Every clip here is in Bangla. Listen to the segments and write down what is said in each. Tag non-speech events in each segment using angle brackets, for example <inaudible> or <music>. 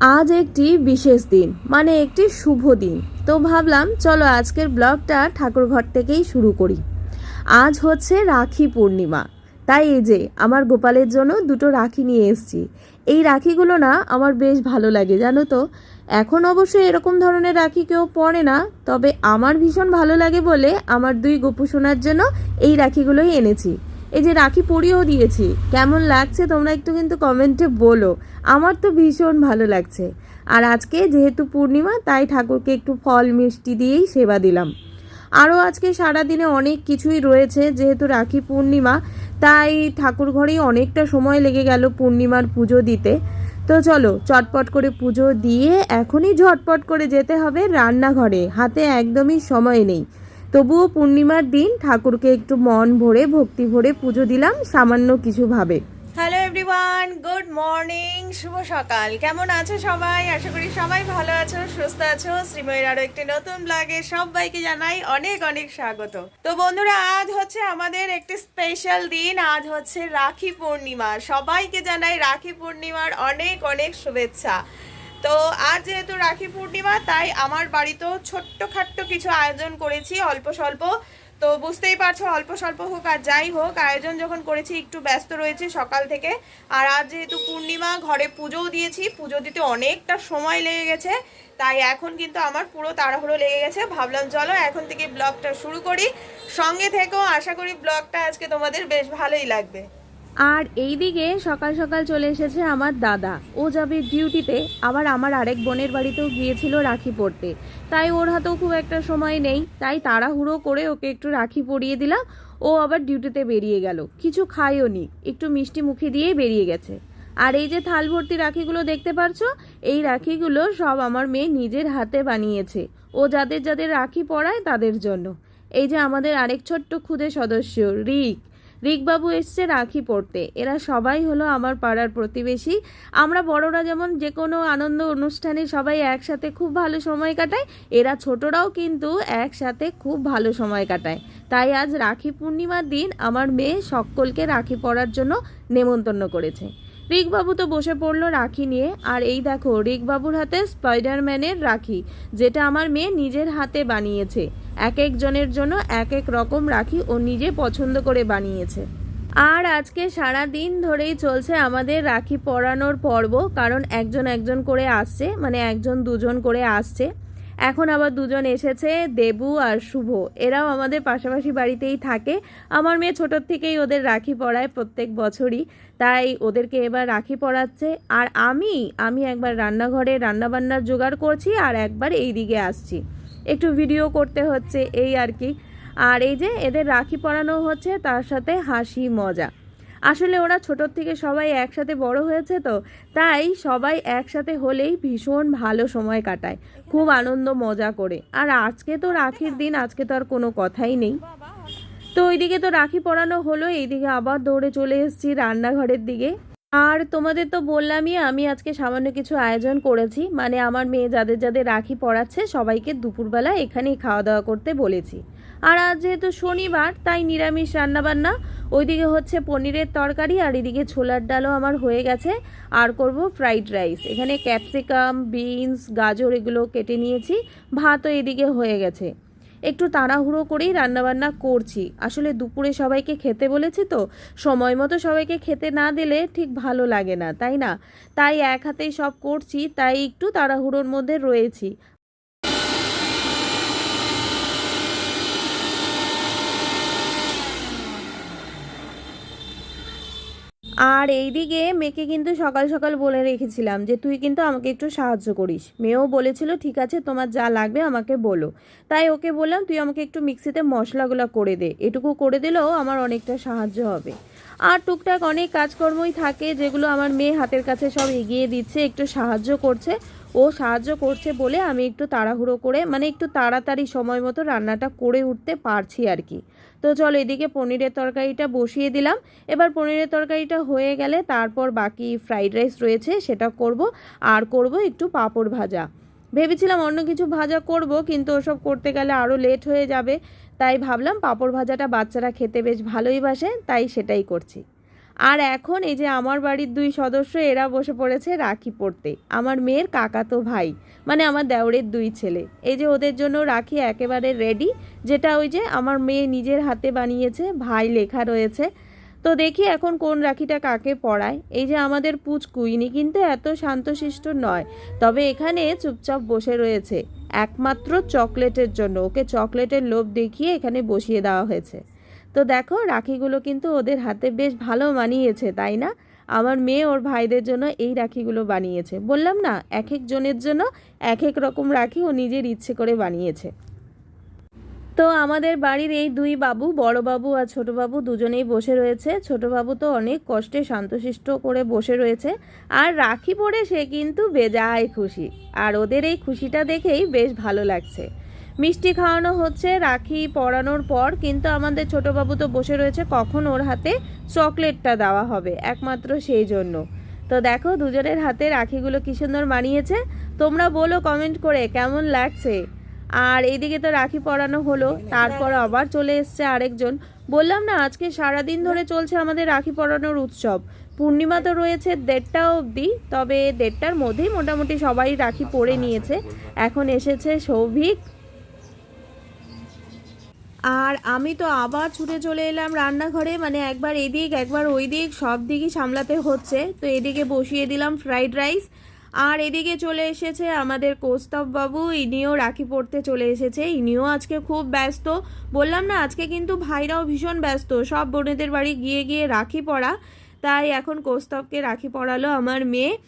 আজ একটি বিশেষ দিন মানে একটি শুভ দিন। তো ভাবলাম, চলো আজকের ব্লগটা ঠাকুরঘর থেকেই শুরু করি। আজ হচ্ছে রাখি পূর্ণিমা। তাই এই যে, আমার গোপালের জন্য দুটো রাখি নিয়ে এসেছি। এই রাখিগুলো না আমার বেশ ভালো লাগে, জানো তো? এখন অবশ্যই এরকম ধরনের রাখি কেউ পরে না, তবে আমার ভীষণ ভালো লাগে বলে আমার দুই গোপু সোনার জন্য এই রাখিগুলোই এনেছি। এই যে রাখি পরিয়েও দিয়েছি। কেমন লাগছে তোমরা একটু কিন্তু কমেন্টে বলো। আমার তো ভীষণ ভালো লাগছে। আর আজকে যেহেতু পূর্ণিমা, তাই ঠাকুরকে একটু ফল মিষ্টি দিয়েই সেবা দিলাম। আরও আজকে সারাদিনে অনেক কিছুই রয়েছে যেহেতু রাখি পূর্ণিমা, তাই ঠাকুর ঘরেই অনেকটা সময় লেগে গেল পূর্ণিমার পুজো দিতে। তো চলো, চটপট করে পুজো দিয়ে এখনই ঝটপট করে যেতে হবে রান্নাঘরে। হাতে একদমই সময় নেই। তবুও পূর্ণিমার দিন ঠাকুরকে একটু মন ভরে, ভক্তি ভরে পুজো দিলাম সামান্য কিছু ভাবে হ্যালো এভরিওয়ান গুড মর্নিং শুভ সকাল। কেমন আছো সবাই? আশা করি সবাই ভালো আছো, সুস্থ আছো। শ্রীময়ের আরও একটি নতুন ব্লগে সবাইকে জানাই অনেক অনেক স্বাগত। তো বন্ধুরা, আজ হচ্ছে আমাদের একটি স্পেশাল দিন, আজ হচ্ছে রাখি পূর্ণিমা। সবাইকে জানাই রাখি পূর্ণিমার অনেক অনেক শুভেচ্ছা। তো আর যেহেতু রাখি পূর্ণিমা, তাই আমার বাড়িতেও ছোট্ট খাট্ট কিছু আয়োজন করেছি, অল্প স্বল্প। তো বুঝতেই পারছ, অল্প স্বল্প হোক আর যাই হোক, আয়োজন যখন করেছি, একটু ব্যস্ত রয়েছে সকাল থেকে। আর আজ যেহেতু পূর্ণিমা, ঘরে পুজোও দিয়েছি, পুজো দিতে অনেকটা সময় লেগে গেছে। তাই এখন কিন্তু আমার পুরো তাড়াহুড়ো লেগে গেছে। ভাবলাম, চলো এখন থেকে ব্লগটা শুরু করি। সঙ্গে থেকেও আশা করি ব্লগটা আজকে তোমাদের বেশ ভালোই লাগবে। আর এই দিকে সকাল সকাল চলে এসেছে আমার দাদা। ও যাবে ডিউটিতে আবার আমার আরেক বোনের বাড়িতেও গিয়েছিল রাখি পড়তে তাই ওর হাতেও খুব একটা সময় নেই, তাই তাড়াহুড়ো করে ওকে একটু রাখি পরিয়ে দিলাম। ও আবার ডিউটিতে বেরিয়ে গেল। কিছু খাইও নি, একটু মিষ্টি মুখে দিয়েই বেরিয়ে গেছে। আর এই যে থাল ভর্তি রাখিগুলো দেখতে পারছ, এই রাখিগুলো সব আমার মেয়ে নিজের হাতে বানিয়েছে। ও যাদের যাদের রাখি পরায় তাদের জন্য। এই যে আমাদের আরেক ছোট্ট ক্ষুদে সদস্য, রিক। রিকবাবু এসছে রাখি পড়তে। এরা সবাই হলো আমার পাড়ার প্রতিবেশী। আমরা বড়রা যেমন যে কোনো আনন্দ অনুষ্ঠানে সবাই একসাথে খুব ভালো সময় কাটায় এরা ছোটরাও কিন্তু একসাথে খুব ভালো সময় কাটায়। তাই আজ রাখি পূর্ণিমার দিন আমার মেয়ে সকলকে রাখি পরার জন্য নেমন্তন্ন করেছে। রিকবাবু তো বসে পড়ল রাখি নিয়ে। আর এই দেখো রিকবাবুর হাতে স্পাইডারম্যানের রাখি, যেটা আমার মেয়ে নিজের হাতে বানিয়েছে। এক একজনের জন্য এক এক রকম রাখি ও নিজে পছন্দ করে বানিয়েছে। আর আজকে সারা দিন ধরেই চলছে আমাদের রাখি পরানোর পর্ব, কারণ একজন একজন করে আসছে মানে একজন দুজন করে আসছে। এখন আবার দুজন এসেছে, দেবু আর শুভ। এরাও আমাদের পাশাপাশি বাড়িতেই থাকে। আমার মেয়ে ছোটোর থেকেই ওদের রাখি পরায় প্রত্যেক বছরই, তাই ওদেরকে এবার রাখি পরাচ্ছে। আর আমি আমি একবার রান্নাঘরে রান্নাবান্নার জোগাড় করছি আর একবার এই দিকে আসছি। একটু ভিডিও করতে হচ্ছে এই আর কি। আর এই যে এদের রাখি পরানো হচ্ছে, তার সাথে হাসি মজা। আসলে ওরা ছোটোর থেকে সবাই একসাথে বড় হয়েছে তো, তাই সবাই একসাথে হলেই ভীষণ ভালো সময় কাটায়, খুব আনন্দ মজা করে। আর আজকে তো রাখির দিন, আজকে তো আর কোনো কথাই নেই। তো ওইদিকে তো রাখি পরানো হলো, এইদিকে আবার দৌড়ে চলে এসেছি রান্নাঘরের দিকে। আর তোমাদের তো বললামই, আমি আজকে সামান্য কিছু আয়োজন করেছি। মানে আমার মেয়ে যাদের যাদের রাখি পড়াচ্ছে, সবাইকে দুপুরবেলা এখানেই খাওয়া দাওয়া করতে বলেছি। আর আজ যেহেতু শনিবার, তাই নিরামিষ রান্নাবান্না, ওইদিকে হচ্ছে পনিরের তরকারি আর এদিকে ছোলার ডালও আমার হয়ে গেছে। আর করব ফ্রাইড রাইস। এখানে ক্যাপসিকাম, বিনস, গাজর এগুলো কেটে নিয়েছি। ভাতও এদিকে হয়ে গেছে। একটু তাড়াহুড়ো করেই রান্নাবান্না করছি। আসলে দুপুরে সবাইকে খেতে বলেছি তো, সময় মতো সবাইকে খেতে না দিলে ঠিক ভালো লাগে না, তাই না? তাই এক হাতেই সব করছি, তাই একটু তাড়াহুড়োর মধ্যে রয়েছি। আর এইদিকে মেয়েকে কিন্তু সকাল সকাল বলে রেখেছিলাম যে, তুই কিন্তু আমাকে একটু সাহায্য করিস। মেয়েও বলেছিল, ঠিক আছে, তোমার যা লাগবে আমাকে বলো। তাই ওকে বললাম, তুই আমাকে একটু মিক্সিতে মশলাগুলো করে দে। এটুকু করে দিলেও আমার অনেকটা সাহায্য হবে। আর টুকটাক অনেক কাজকর্মই থাকে যেগুলো আমার মেয়ে হাতের কাছে সব এগিয়ে দিচ্ছে, একটু সাহায্য করছে। ও সাহায্য করছে বলে আমি একটু তাড়াহুড়ো করে মানে একটু তাড়াতাড়ি সময় মতো রান্নাটা করে উঠতে পারছি আর কি। তো চলো এদিকে পনিরের তরকারিটা বসিয়ে দিলাম। এবার পনিরের তরকারিটা হয়ে গেলে তারপর বাকি ফ্রাইড রাইস রয়েছে, সেটা করব। আর করব একটু পাঁপড় ভাজা। ভেবেছিলাম অন্য কিছু ভাজা করব, কিন্তু ওসব করতে গেলে আরও লেট হয়ে যাবে। তাই ভাবলাম পাঁপড় ভাজাটা বাচ্চারা খেতে বেশ ভালোই বাসে, তাই সেটাই করছি। আর এখন এই যে আমার বাড়ির দুই সদস্য, এরা বসে পড়েছে রাখি পড়তে। আমার মেয়ের কাকাতো ভাই মানে আমার দেওরের দুই ছেলে। এই যে ওদের জন্য রাখি একেবারে রেডি যেটা ওই যে আমার মেয়ে নিজের হাতে বানিয়েছে, ভাই লেখা রয়েছে। তো দেখি এখন কোন রাখিটা কাকে পড়ায়। এই যে আমাদের পুচকু ইনি কিন্তু এত শান্তশিষ্ট নয়, তবে এখানে চুপচাপ বসে রয়েছে। একমাত্র চকলেটের জন্য, ওকে চকলেটের লোভ দেখিয়ে এখানে বসিয়ে দেওয়া হয়েছে। তো দেখো, রাখিগুলো কিন্তু ওদের হাতে বেশ ভালো মানিয়েছে, তাই না? আমার মেয়ে ওর ভাইদের জন্য এই রাখিগুলো বানিয়েছে। বললাম না এক এক জনের জন্য এক এক রকম রাখি ও নিজের ইচ্ছে করে বানিয়েছে। তো আমাদের বাড়ির এই দুই বাবু, বড় বাবু আর ছোট বাবু দুজনেই বসে রয়েছে। ছোট বাবু তো অনেক কষ্টে শান্তশিষ্ট করে বসে রয়েছে। আর রাখি পরে সে কিন্তু বেজায় খুশি। আর ওদের এই খুশিটা দেখেই বেশ ভালো লাগছে। মিষ্টি খাওয়ানো হচ্ছে, রাখি পরানোর পর, কিন্তু আমাদের ছোট বাবু তো বসে রয়েছে, কখন ওর হাতে চকলেটটা দেওয়া হবে, একমাত্র সেই জন্য। তো দেখো, দুজনের হাতে রাখিগুলো কি সুন্দর মানিয়েছে। তোমরা বলো কমেন্ট করে, কেমন লাগছে? আর এইদিকে তো রাখি পরানো হলো, তারপর আবার চলে এসছে আরেকজন। বললাম না, আজকে সারাদিন ধরে চলছে আমাদের রাখি পরানোর উৎসব। পূর্ণিমা তো রয়েছে দেড়টা অবধি, তবে দেড়টার মধ্যেই মোটামুটি সবাই রাখি পরে নিয়েছে। এখন এসেছে সৌভিক আর আমি তো আবার ছুটে চলে এলাম রান্নাঘরে মানে একবার এদিক, একবার ওই দিক সব দিকই সামলাতে হচ্ছে। তো এদিকে বসিয়ে দিলাম ফ্রাইড রাইস। আর এদিকে চলে এসেছে আমাদের বাবু, ইনিও রাখি পড়তে চলে এসেছে। ইনিও আজকে খুব ব্যস্ত। বললাম না, আজকে কিন্তু ভাইরাও ভীষণ ব্যস্ত। সব বোনেদের বাড়ি গিয়ে গিয়ে রাখি পড়া। তাই এখন কৌস্তবকে রাখি পড়ালো আমার মেয়ে।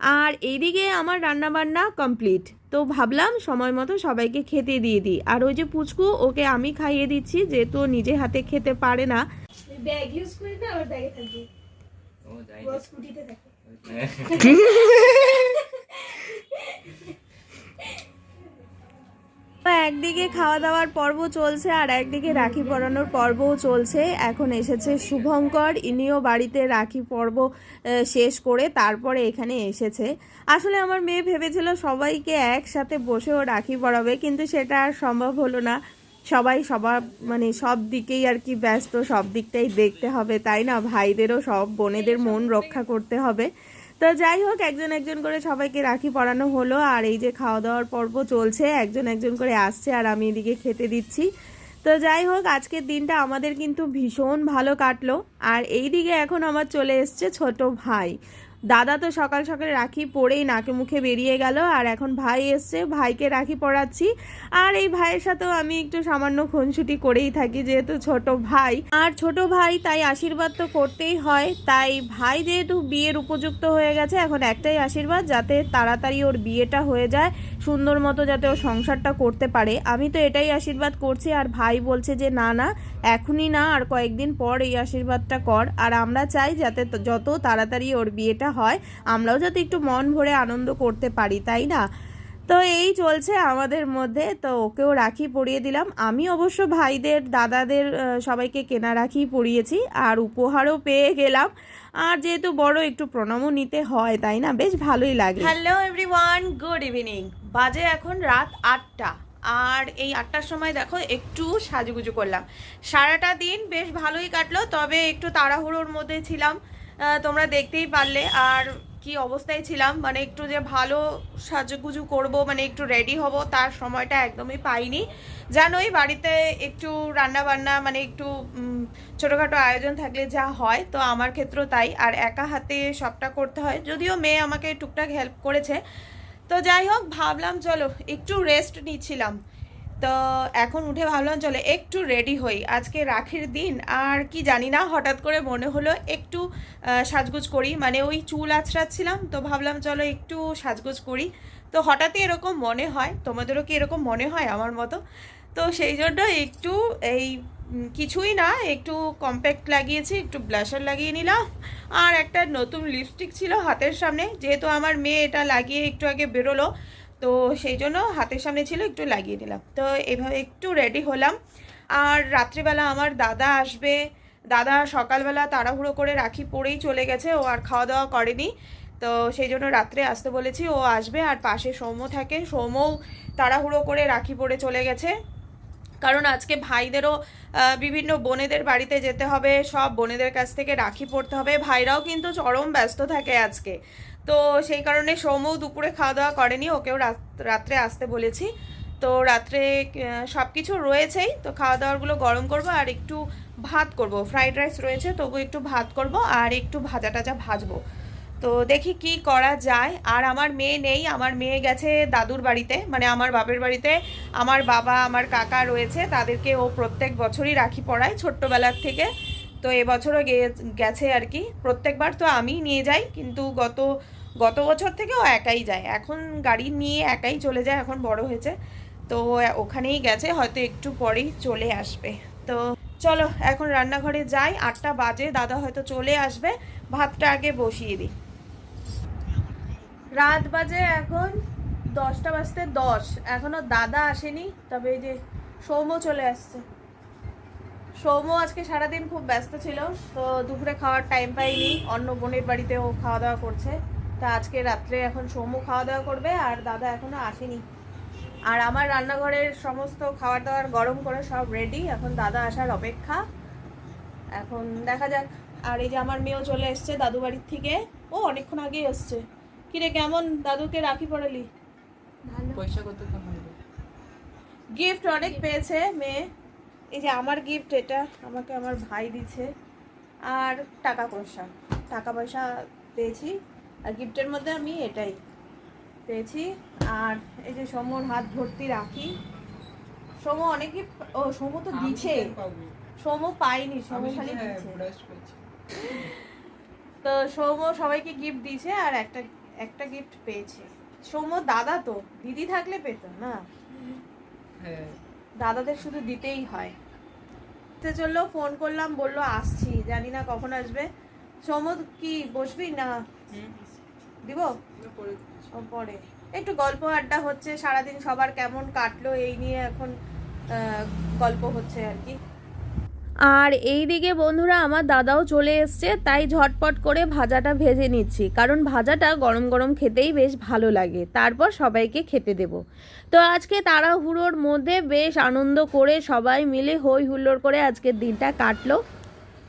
আর এইদিকে আমার রান্নাবান্না কমপ্লিট তো ভাবলাম সময় মতো সবাইকে খেতে দিয়ে দিই। আর ওই যে পুচকু ওকে আমি খাইয়ে দিচ্ছি যেহেতু তো নিজে হাতে খেতে পারে না। ব্যাগ ইউজ করি না ব্যাগে থাকে ও যাই স্কুটিতে থাকে। <laughs> একদিকে খাওয়া দাওয়ার পর্ব চলছে আর একদিকে রাখি পরানোর পর্বও চলছে। এখন এসেছে শুভঙ্কর, ইনিও বাড়িতে রাখি পর্ব শেষ করে তারপরে এখানে এসেছে। আসলে আমার মেয়ে ভেবেছিল সবাইকে একসাথে বসেও রাখি পরাবে, কিন্তু সেটা আর সম্ভব হলো না। সবাই সবার মানে সব দিকেই আর কি ব্যস্ত, সব দিকটাই দেখতে হবে, তাই না? ভাইদেরও সব বোনেদের মন রক্ষা করতে হবে। তো যাই হোক, একজন একজন করে সবাইকে রাখি পরানো হলো, আর এই যে খাওয়া দাওয়ার পর্ব চলছে, একজন একজন করে আসছে, আর আমি এদিকে খেতে দিচ্ছি। তো যাই হোক, আজকের দিনটা আমাদের কিন্তু ভীষণ ভালো কাটলো, আর এই দিকে এখন আমার চলে এসছে ছোট ভাই। দাদা তো সকাল সকাল রাখি পরেই নাকে মুখে বেরিয়ে গেল, আর এখন ভাই এসছে, ভাইকে রাখি পরাচ্ছি। আর এই ভাইয়ের সাথেও আমি একটু সামান্য খুনসুটি করেই থাকি, যেহেতু ছোট ভাই। আর ছোট ভাই তাই আশীর্বাদ তো করতেই হয়, তাই ভাই যেহেতু বিয়ের উপযুক্ত হয়ে গেছে, এখন একটাই আশীর্বাদ, যাতে তাড়াতাড়ি ওর বিয়েটা হয়ে যায়, সুন্দর মতো যাতে ও সংসারটা করতে পারে। আমি তো এটাই আশীর্বাদ করছি, আর ভাই বলছে যে, না না, এখনই না, আর কয়েকদিন পর এই আশীর্বাদটা কর। আর আমরা চাই যাতে যত তাড়াতাড়ি ওর বিয়েটা হয়, আমরাও যাতে একটু মন ভরে আনন্দ করতে পারি, তাই না? তো এই চলছে আমাদের মধ্যে, তো ওকেও রাখি পরিয়ে দিলাম। আমি অবশ্য ভাইদের, দাদাদের সবাইকে কেনা রাখি পরিয়েছি, আর উপহারও পেয়ে গেলাম। আর যেহেতু বড়, একটু প্রণামও নিতে হয়, তাই না? বেশ ভালোই লাগে। হ্যালো এভরিওয়ান গুড ইভিনিং বাজে এখন রাত আটটা। আর এই আটটার সময় দেখো, একটু সাজুগুজু করলাম। সারাটা দিন বেশ ভালোই কাটলো, তবে একটু তাড়াহুড়োর মধ্যে ছিলাম। তোমরা দেখতেই পারলে। আর কি অবস্থায় ছিলাম মানে একটু যে ভালো সাজুগুজু করব মানে একটু রেডি হব, তার সময়টা একদমই পাইনি। জানোই বাড়িতে একটু রান্না বান্না মানে একটু ছোটোখাটো আয়োজন থাকলে যা হয়, তো আমার ক্ষেত্রেও তাই। আর একা হাতে সবটা করতে হয়। যদিও মেয়ে আমাকে টুকটাক হেল্প করেছে। তো যাই হোক, ভাবলাম চলো, একটু রেস্ট নিচ্ছিলাম। তো এখন উঠে ভাবলাম, চলো একটু রেডি হই। আজকে রাখির দিন, আর কি জানি না, হঠাৎ করে মনে হলো একটু সাজগোজ করি। মানে ওই চুল আছড়াচ্ছিলাম, তো ভাবলাম চলো একটু সাজগোজ করি। তো হঠাৎই এরকম মনে হয়, তোমাদেরও কি এরকম মনে হয় আমার মতো? তো সেই জন্য একটু এই কিছুই না, একটু কম্প্যাক্ট লাগিয়েছি, একটু ব্লাশার লাগিয়ে নিলাম। আর একটা নতুন লিপস্টিক ছিল হাতের সামনে, যেহেতু আমার মেয়ে এটা লাগিয়ে একটু আগে বেরোলো তো সেই জন্য হাতের সামনে ছিল, একটু লাগিয়ে দিলাম তো এভাবে একটু রেডি হলাম। আর রাত্রিবেলা আমার দাদা আসবে। দাদা সকালবেলা তাড়াহুড়ো করে রাখি পরেই চলে গেছে, ও আর খাওয়া দাওয়া করেনি। তো সেই জন্য রাত্রে আসতে বলেছি, ও আসবে আর পাশে সৌম্য থাকে। সৌম্যও তাড়াহুড়ো করে রাখি পরে চলে গেছে। কারণ আজকে ভাইদেরও বিভিন্ন বোনেদের বাড়িতে যেতে হবে, সব বোনেদের কাছ থেকে রাখি পড়তে হবে। ভাইরাও কিন্তু চরম ব্যস্ত থাকে আজকে। তো সেই কারণে সৌমও দুপুরে খাওয়া দাওয়া করেনি, ওকেও রাত- রাত্রে আসতে বলেছি। তো রাত্রে সব কিছু রয়েছেই, তো খাওয়া দাওয়াগুলো গরম করব আর একটু ভাত করব। ফ্রাইড রাইস রয়েছে তবু একটু ভাত করব আর একটু ভাজা টাজা ভাজবো। তো দেখি কি করা যায়। আর আমার মেয়ে নেই, আমার মেয়ে গেছে দাদুর বাড়িতে মানে আমার বাপের বাড়িতে। আমার বাবা, আমার কাকা রয়েছে, তাদেরকে ও প্রত্যেক বছরই রাখি পড়ায় ছোট্টবেলার থেকে। তো এবছরও গেছে আর কি। প্রত্যেকবার তো আমিই নিয়ে যাই, কিন্তু গত গত বছর থেকে ও একাই যায়। এখন গাড়ি নিয়ে একাই চলে যায়, এখন বড় হয়েছে। তো ওখানেই গেছে, হয়তো একটু পরেই চলে আসবে। তো চলো, এখন রান্নাঘরে যাই। আটটা বাজে, দাদা হয়তো চলে আসবে। ভাতটা আগে বসিয়ে দিই। রাত বাজে এখন দশটা বাজতে দশ। এখনও দাদা আসেনি, তবে এই যে সৌম্য চলে আসছে। সৌম্য আজকে সারাদিন খুব ব্যস্ত ছিল তো দুপুরে খাওয়ার টাইম পাইনি। অন্য বোনের বাড়িতে ও খাওয়া দাওয়া করছে। তা আজকে রাত্রে এখন সৌম্য খাওয়া দাওয়া করবে আর দাদা এখনও আসেনি। আর আমার রান্নাঘরের সমস্ত খাবার দাবার গরম করে সব রেডি এখন দাদা আসার অপেক্ষা। এখন দেখা যাক। আর এই যে আমার মেয়েও চলে এসছে দাদু বাড়ির থেকে। ও অনেকক্ষণ আগেই এসছে। কিরে কেমন? দাদুকে রাখি পড়ালি? পয়সা গিফট অনেক পেয়েছে মেয়ে। এই যে আমার গিফট এটা আমাকে আমার ভাই দিছে আর টাকা পয়সা টাকা পয়সা পেয়েছি। আর গিফটের মধ্যে আমি এটাই পেয়েছি। আর এই যে সমর হাত ভর্তি রাখি। সোমো অনেক গিফট ও সোমো তো দিছে। সোমো পাইনি সোমো খালি হ্যাঁ, দিচ্ছে তো সৌম সবাইকে গিফট দিয়েছে আর একটা একটা গিফট পেয়েছে। সৌম দাদা তো দিদি থাকলে পেত না? হ্যাঁ। দাদাদের শুধু দিতেই হয়। সে চলল ফোন করলাম বলল আসছি। জানি না কখন আসবে। সমুদ কি বসবি না? দিব? পরে একটু গল্প আড্ডা হচ্ছে সারাদিন সবার কেমন কাটলো এই নিয়ে এখন গল্প হচ্ছে আর কি। আর এই দিকে বন্ধুরা আমার দাদাও চলে এসছে, তাই ঝটপট করে ভাজাটা ভেজে নিচ্ছি। কারণ ভাজাটা গরম গরম খেতেই বেশ ভালো লাগে। তারপর সবাইকে খেতে দেব। তো আজকে তাড়াহুড়োর মধ্যে বেশ আনন্দ করে সবাই মিলে হই হুল্লোড় করে আজকের দিনটা কাটলো।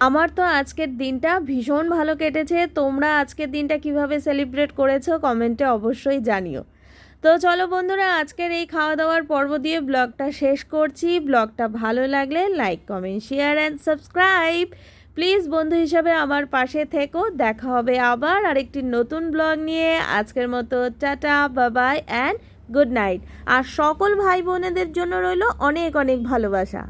আমার তো আজকের দিনটা ভীষণ ভালো কেটেছে। তোমরা আজকের দিনটা কীভাবে সেলিব্রেট করেছ কমেন্টে অবশ্যই জানিও। তো চলো বন্ধুরা, আজকের এই খাওয়া দাওয়ার পর্ব দিয়ে ব্লগটা শেষ করছি। ব্লগটা ভালো লাগলে like, comment, share and subscribe. Please বন্ধু হিসাবে আমার পাশে থেকো। দেখা হবে আবার আরেকটি নতুন ব্লগ নিয়ে। আজকের মতো টাটা, বাবাই অ্যান্ড গুড নাইট আর সকল ভাই বোনেদের জন্য রইল অনেক অনেক ভালোবাসা।